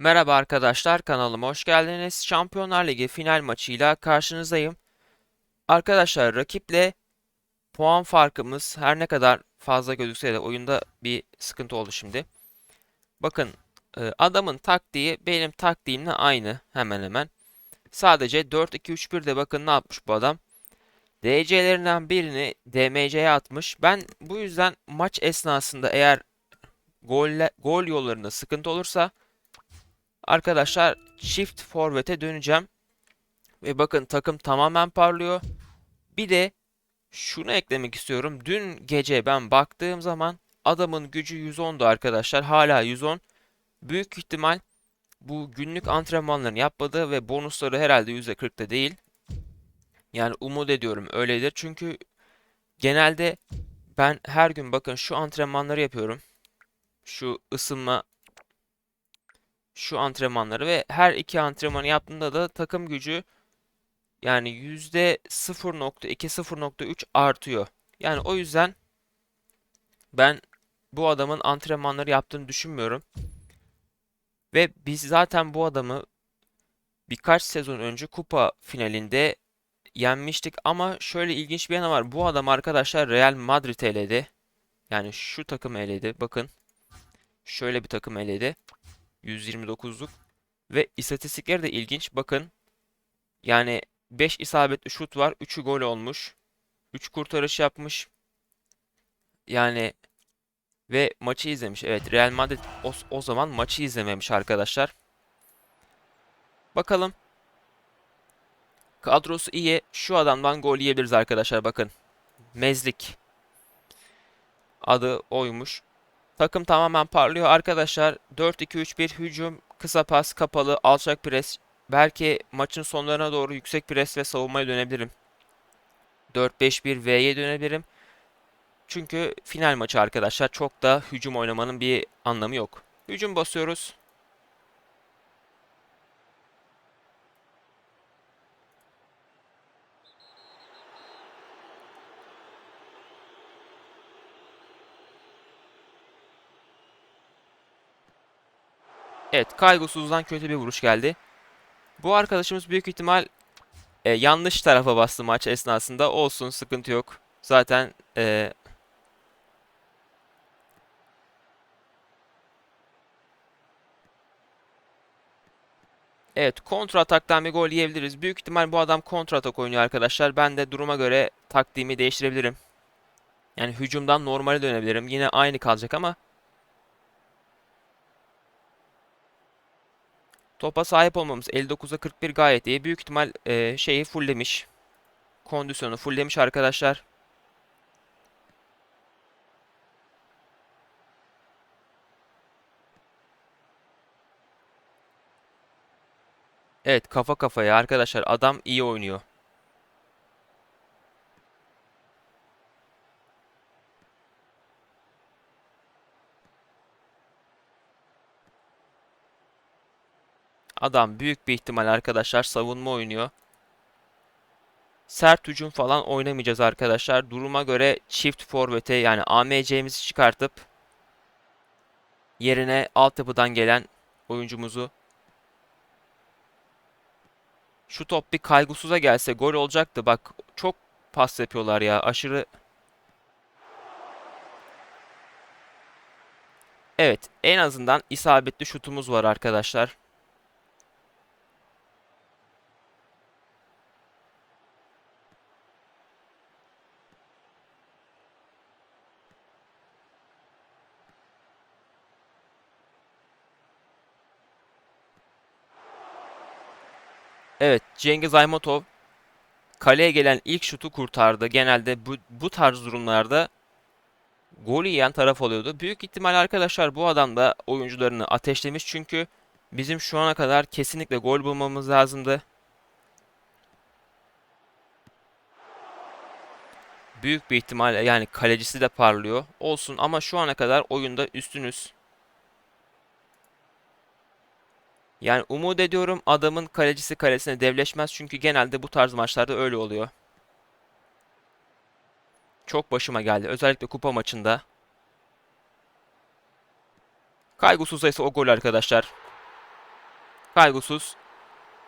Merhaba arkadaşlar kanalıma hoş geldiniz. Şampiyonlar Ligi final maçıyla karşınızdayım. Arkadaşlar rakiple puan farkımız her ne kadar fazla gözükse de oyunda bir sıkıntı oldu şimdi. Bakın e, adamın taktiği benim taktiğimle aynı hemen hemen. Sadece 4-2-3-1'de bakın ne yapmış bu adam. DC'lerinden birini DMC'ye atmış. Ben bu yüzden maç esnasında eğer gol, gol yollarında sıkıntı olursa Arkadaşlar çift forvete döneceğim. Ve bakın takım tamamen parlıyor. Bir de şunu eklemek istiyorum. Dün gece ben baktığım zaman adamın gücü 110'du arkadaşlar. Hala 110. Büyük ihtimal bu günlük antrenmanlarını yapmadı ve bonusları herhalde %40'da değil. Yani umut ediyorum öyledir. Çünkü genelde ben her gün bakın şu antrenmanları yapıyorum. Şu ısınma şu antrenmanları ve her iki antrenmanı yaptığında da takım gücü yani yüzde 0.2 0.3 artıyor. Yani o yüzden ben bu adamın antrenmanları yaptığını düşünmüyorum. Ve biz zaten bu adamı birkaç sezon önce kupa finalinde yenmiştik ama şöyle ilginç bir yanı var. Bu adam arkadaşlar Real Madrid eledi. Yani şu takım eledi. Bakın. Şöyle bir takım eledi. 129'luk. Ve istatistikleri de ilginç. Bakın. Yani 5 isabetli şut var. 3'ü gol olmuş. 3 kurtarış yapmış. Yani ve maçı izlemiş. Evet Real Madrid o, o zaman maçı izlememiş arkadaşlar. Bakalım. Kadrosu iyi. Şu adamdan gol yiyebiliriz arkadaşlar bakın. Mezlik. Adı oymuş. Takım tamamen parlıyor arkadaşlar. 4-2-3-1 hücum, kısa pas, kapalı, alçak pres. Belki maçın sonlarına doğru yüksek pres ve savunmaya dönebilirim. 4-5-1 V'ye dönebilirim. Çünkü final maçı arkadaşlar çok da hücum oynamanın bir anlamı yok. Hücum basıyoruz. Evet, kaygısızdan kötü bir vuruş geldi. Bu arkadaşımız büyük ihtimal e, yanlış tarafa bastı maç esnasında. Olsun, sıkıntı yok. Zaten e, Evet, kontra ataktan bir gol yiyebiliriz. Büyük ihtimal bu adam kontra atak oynuyor arkadaşlar. Ben de duruma göre taktiğimi değiştirebilirim. Yani hücumdan normale dönebilirim. Yine aynı kalacak ama Topa sahip olmamız 59'a 41 gayet iyi. Büyük ihtimal e, şeyi fulllemiş. Kondisyonu fulllemiş arkadaşlar. Evet kafa kafaya arkadaşlar adam iyi oynuyor. Adam büyük bir ihtimal arkadaşlar savunma oynuyor. Sert hücum falan oynamayacağız arkadaşlar. Duruma göre çift forvete yani AMC'mizi çıkartıp yerine altyapıdan gelen oyuncumuzu şu top bir kaygısıza gelse gol olacaktı. Bak çok pas yapıyorlar ya. Aşırı Evet, en azından isabetli şutumuz var arkadaşlar. Evet, Cengiz Aymatov kaleye gelen ilk şutu kurtardı. Genelde bu, bu tarz durumlarda gol yiyen taraf oluyordu. Büyük ihtimal arkadaşlar bu adam da oyuncularını ateşlemiş çünkü bizim şu ana kadar kesinlikle gol bulmamız lazımdı. Büyük bir ihtimal yani kalecisi de parlıyor. Olsun ama şu ana kadar oyunda üstünüz. Yani umut ediyorum adamın kalecisi kalesine devleşmez çünkü genelde bu tarz maçlarda öyle oluyor. Çok başıma geldi. Özellikle kupa maçında. Kaygısız ise o gol arkadaşlar. Kaygusuz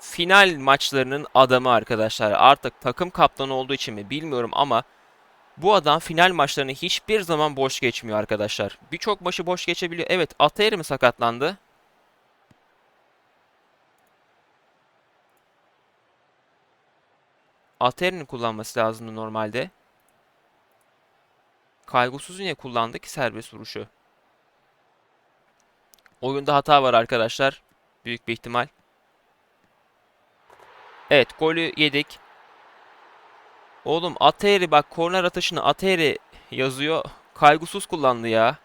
final maçlarının adamı arkadaşlar. Artık takım kaptanı olduğu için mi bilmiyorum ama bu adam final maçlarını hiçbir zaman boş geçmiyor arkadaşlar. Birçok maçı boş geçebiliyor. Evet Atayer mi sakatlandı? Atayer'in kullanması lazımdı normalde. Kaygusuz yine kullandı ki serbest vuruşu. Oyunda hata var arkadaşlar. Büyük bir ihtimal. Evet golü yedik. Oğlum Ateri bak korner atışını Ateri yazıyor. Kaygusuz kullandı ya.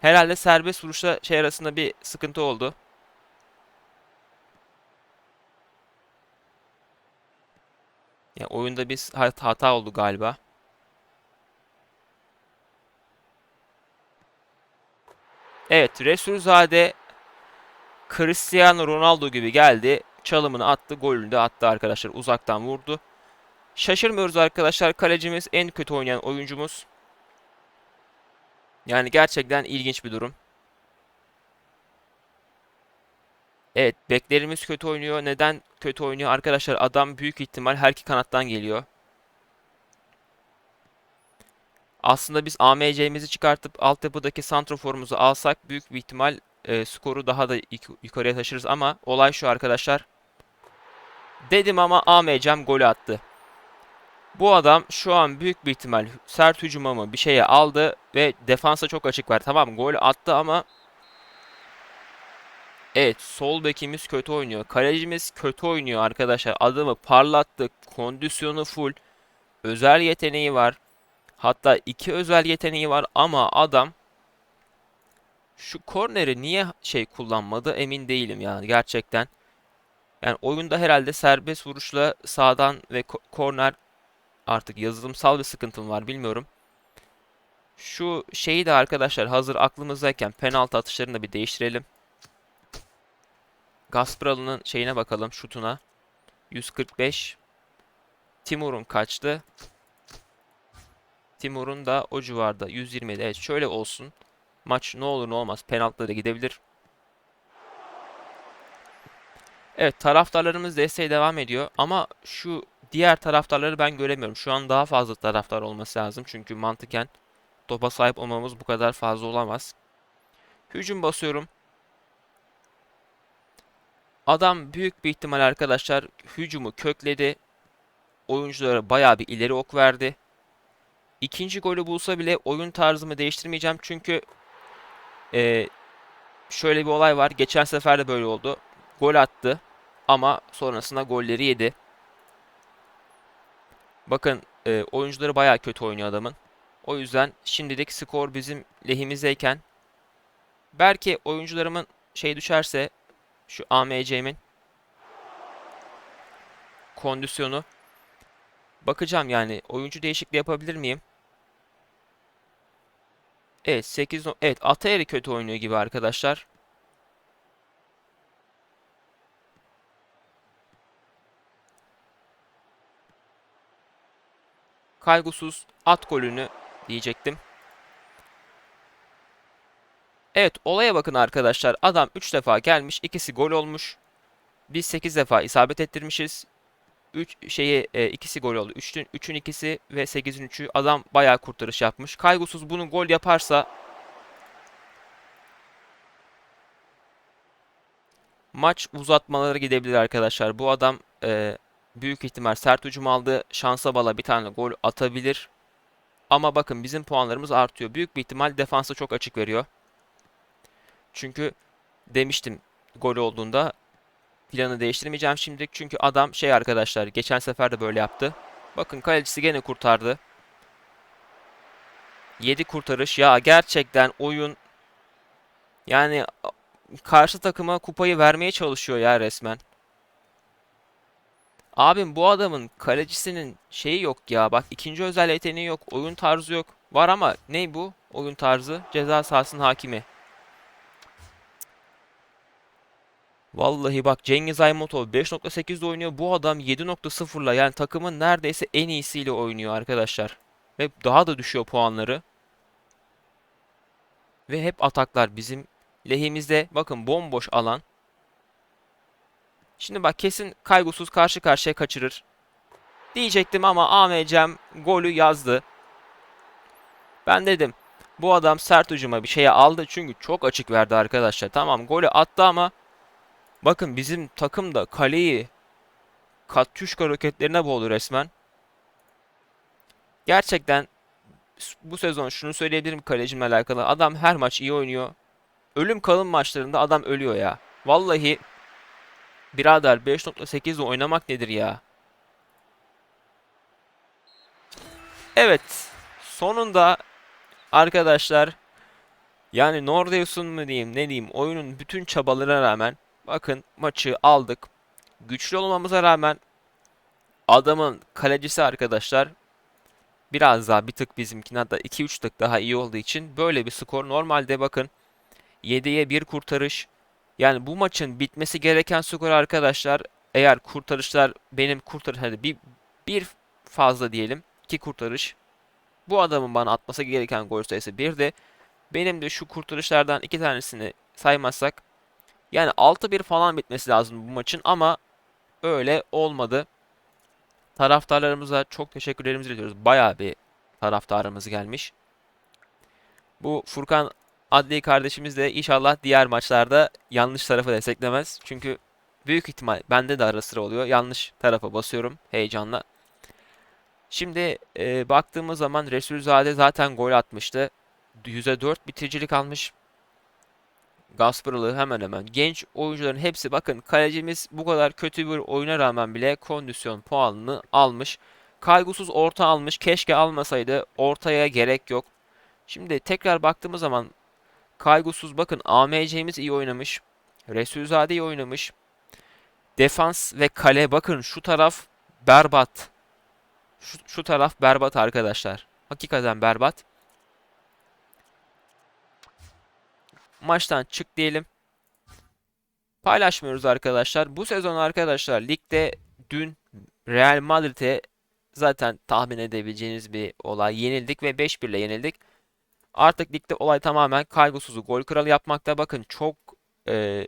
Herhalde serbest vuruşla şey arasında bir sıkıntı oldu. Ya oyunda bir hat- hata oldu galiba. Evet, Resulzade Cristiano Ronaldo gibi geldi. Çalımını attı, golünü de attı arkadaşlar. Uzaktan vurdu. Şaşırmıyoruz arkadaşlar. Kalecimiz en kötü oynayan oyuncumuz. Yani gerçekten ilginç bir durum. Evet, beklerimiz kötü oynuyor. Neden kötü oynuyor? Arkadaşlar adam büyük ihtimal her iki kanattan geliyor. Aslında biz AMC'mizi çıkartıp altyapıdaki santroforumuzu alsak büyük bir ihtimal e, skoru daha da yuk- yukarıya taşırız ama olay şu arkadaşlar. Dedim ama AMC'm golü attı. Bu adam şu an büyük bir ihtimal sert hücuma bir şeye aldı ve defansa çok açık var. Tamam gol attı ama Evet, sol bekimiz kötü oynuyor. Kalecimiz kötü oynuyor arkadaşlar. Adamı parlattık. Kondisyonu full. Özel yeteneği var. Hatta iki özel yeteneği var ama adam şu korneri niye şey kullanmadı emin değilim yani gerçekten. Yani oyunda herhalde serbest vuruşla sağdan ve ko- korner artık yazılımsal bir sıkıntım var bilmiyorum. Şu şeyi de arkadaşlar hazır aklımızdayken penaltı atışlarını da bir değiştirelim. Gaspralı'nın şeyine bakalım şutuna. 145. Timur'un kaçtı? Timur'un da o civarda 127. Evet şöyle olsun. Maç ne olur ne olmaz penaltılara gidebilir. Evet taraftarlarımız desteğe devam ediyor ama şu diğer taraftarları ben göremiyorum. Şu an daha fazla taraftar olması lazım çünkü mantıken topa sahip olmamız bu kadar fazla olamaz. Hücum basıyorum. Adam büyük bir ihtimal arkadaşlar hücumu kökledi. Oyunculara bayağı bir ileri ok verdi. İkinci golü bulsa bile oyun tarzımı değiştirmeyeceğim. Çünkü e, şöyle bir olay var. Geçen sefer de böyle oldu. Gol attı ama sonrasında golleri yedi. Bakın e, oyuncuları bayağı kötü oynuyor adamın. O yüzden şimdilik skor bizim lehimizdeyken belki oyuncularımın şey düşerse şu AMC'min kondisyonu bakacağım yani oyuncu değişikliği yapabilir miyim? Evet 8 no- evet Atayeri kötü oynuyor gibi arkadaşlar. Kaygusuz at golünü diyecektim. Evet olaya bakın arkadaşlar. Adam 3 defa gelmiş. ikisi gol olmuş. Biz 8 defa isabet ettirmişiz. 3 şeyi e, ikisi gol oldu. 3'ün 3'ün ikisi ve 8'in 3'ü adam bayağı kurtarış yapmış. Kaygusuz bunu gol yaparsa maç uzatmalara gidebilir arkadaşlar. Bu adam e, büyük ihtimal sert hücum aldı. Şansa bala bir tane gol atabilir. Ama bakın bizim puanlarımız artıyor. Büyük bir ihtimal defansa çok açık veriyor. Çünkü demiştim gol olduğunda planı değiştirmeyeceğim şimdilik. Çünkü adam şey arkadaşlar geçen sefer de böyle yaptı. Bakın kalecisi gene kurtardı. 7 kurtarış ya gerçekten oyun yani karşı takıma kupayı vermeye çalışıyor ya resmen. Abim bu adamın kalecisinin şeyi yok ya. Bak ikinci özel yeteneği yok. Oyun tarzı yok. Var ama ne bu? Oyun tarzı. Ceza sahasının hakimi. Vallahi bak Cengiz Aytmatov 5.8'de oynuyor. Bu adam 7.0'la yani takımın neredeyse en iyisiyle oynuyor arkadaşlar. Ve daha da düşüyor puanları. Ve hep ataklar bizim lehimizde. Bakın bomboş alan. Şimdi bak kesin kaygısız karşı karşıya kaçırır. Diyecektim ama AMC'm golü yazdı. Ben dedim bu adam sert hücuma bir şeye aldı çünkü çok açık verdi arkadaşlar. Tamam golü attı ama bakın bizim takım da kaleyi Katyuşka roketlerine boğdu resmen. Gerçekten bu sezon şunu söyleyebilirim kalecimle alakalı. Adam her maç iyi oynuyor. Ölüm kalım maçlarında adam ölüyor ya. Vallahi birader 5.8 ile oynamak nedir ya? Evet. Sonunda arkadaşlar yani Nordeus'un mu diyeyim ne diyeyim oyunun bütün çabalarına rağmen bakın maçı aldık. Güçlü olmamıza rağmen adamın kalecisi arkadaşlar biraz daha bir tık bizimkinden da 2-3 tık daha iyi olduğu için böyle bir skor. Normalde bakın 7'ye 1 kurtarış. Yani bu maçın bitmesi gereken skor arkadaşlar eğer kurtarışlar benim kurtarış hadi bir, bir fazla diyelim 2 kurtarış. Bu adamın bana atması gereken gol sayısı 1 de benim de şu kurtarışlardan iki tanesini saymazsak yani 6-1 falan bitmesi lazım bu maçın ama öyle olmadı. Taraftarlarımıza çok teşekkürlerimizi iletiyoruz. Bayağı bir taraftarımız gelmiş. Bu Furkan Adli kardeşimiz de inşallah diğer maçlarda yanlış tarafı desteklemez. Çünkü büyük ihtimal bende de ara sıra oluyor. Yanlış tarafa basıyorum heyecanla. Şimdi e, baktığımız zaman Resulzade zaten gol atmıştı. %4 bitiricilik almış. Gasparalı hemen hemen. Genç oyuncuların hepsi bakın kalecimiz bu kadar kötü bir oyuna rağmen bile kondisyon puanını almış. Kaygısız orta almış. Keşke almasaydı. Ortaya gerek yok. Şimdi tekrar baktığımız zaman kaygısız bakın AMC'miz iyi oynamış. Resulzade iyi oynamış. Defans ve kale bakın şu taraf berbat. Şu, şu taraf berbat arkadaşlar. Hakikaten berbat. Maçtan çık diyelim. Paylaşmıyoruz arkadaşlar. Bu sezon arkadaşlar ligde dün Real Madrid'e zaten tahmin edebileceğiniz bir olay yenildik ve 5-1 ile yenildik. Artık ligde olay tamamen kaygısızı gol kralı yapmakta. Bakın çok e,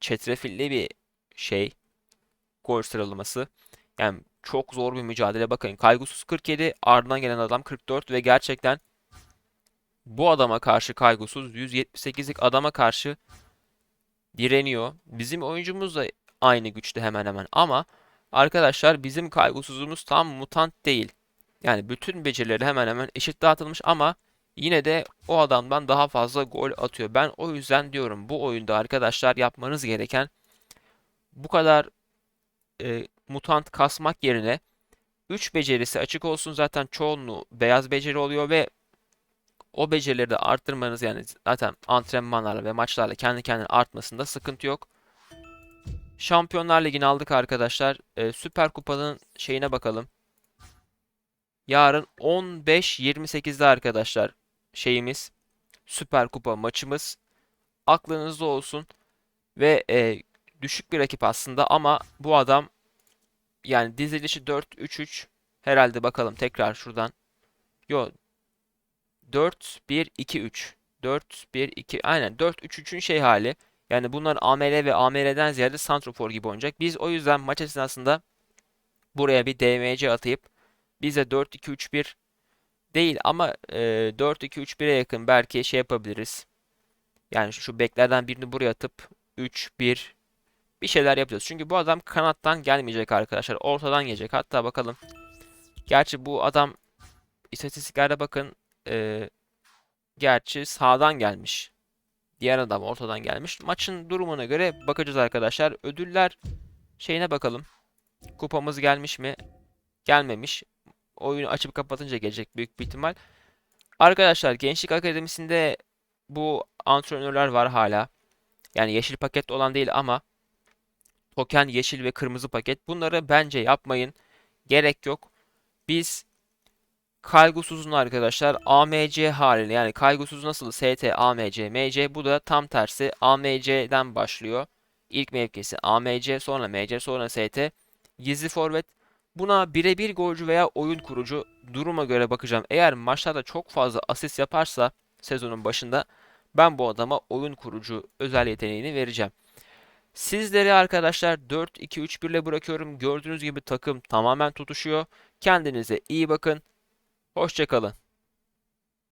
çetrefilli bir şey. Gol sıralaması. Yani çok zor bir mücadele. Bakın kaygısız 47 ardından gelen adam 44 ve gerçekten bu adama karşı kaygısız 178'lik adama karşı direniyor. Bizim oyuncumuz da aynı güçte hemen hemen ama arkadaşlar bizim kaygısızımız tam mutant değil. Yani bütün becerileri hemen hemen eşit dağıtılmış ama yine de o adamdan daha fazla gol atıyor. Ben o yüzden diyorum bu oyunda arkadaşlar yapmanız gereken bu kadar e, mutant kasmak yerine 3 becerisi açık olsun zaten çoğunluğu beyaz beceri oluyor ve o becerileri de arttırmanız yani zaten antrenmanlarla ve maçlarla kendi kendine artmasında sıkıntı yok. Şampiyonlar Ligi'ni aldık arkadaşlar. Ee, Süper Kupa'nın şeyine bakalım. Yarın 15-28'de arkadaşlar şeyimiz Süper Kupa maçımız. Aklınızda olsun. Ve e, düşük bir rakip aslında ama bu adam yani dizilişi 4-3-3 herhalde bakalım tekrar şuradan. Yo 4 1 2 3. 4 1 2 aynen 4 3 3'ün şey hali. Yani bunlar AML ve AML'den ziyade santrofor gibi oynayacak. Biz o yüzden maç esnasında buraya bir DMC atayıp bize 4 2 3 1 değil ama e, 4 2 3 1'e yakın belki şey yapabiliriz. Yani şu beklerden birini buraya atıp 3 1 bir şeyler yapacağız. Çünkü bu adam kanattan gelmeyecek arkadaşlar. Ortadan gelecek. Hatta bakalım. Gerçi bu adam istatistiklerde bakın e, gerçi sağdan gelmiş. Diğer adam ortadan gelmiş. Maçın durumuna göre bakacağız arkadaşlar. Ödüller şeyine bakalım. Kupamız gelmiş mi? Gelmemiş. Oyunu açıp kapatınca gelecek büyük bir ihtimal. Arkadaşlar Gençlik Akademisi'nde bu antrenörler var hala. Yani yeşil paket olan değil ama token yeşil ve kırmızı paket. Bunları bence yapmayın. Gerek yok. Biz kaygısızın arkadaşlar AMC haliyle yani kaygısız nasıl ST, AMC, MC bu da tam tersi AMC'den başlıyor. İlk mevkisi AMC sonra MC sonra ST. Gizli forvet buna birebir golcü veya oyun kurucu duruma göre bakacağım. Eğer maçlarda çok fazla asist yaparsa sezonun başında ben bu adama oyun kurucu özel yeteneğini vereceğim. Sizleri arkadaşlar 4-2-3-1 ile bırakıyorum. Gördüğünüz gibi takım tamamen tutuşuyor. Kendinize iyi bakın. Hoşçakalın.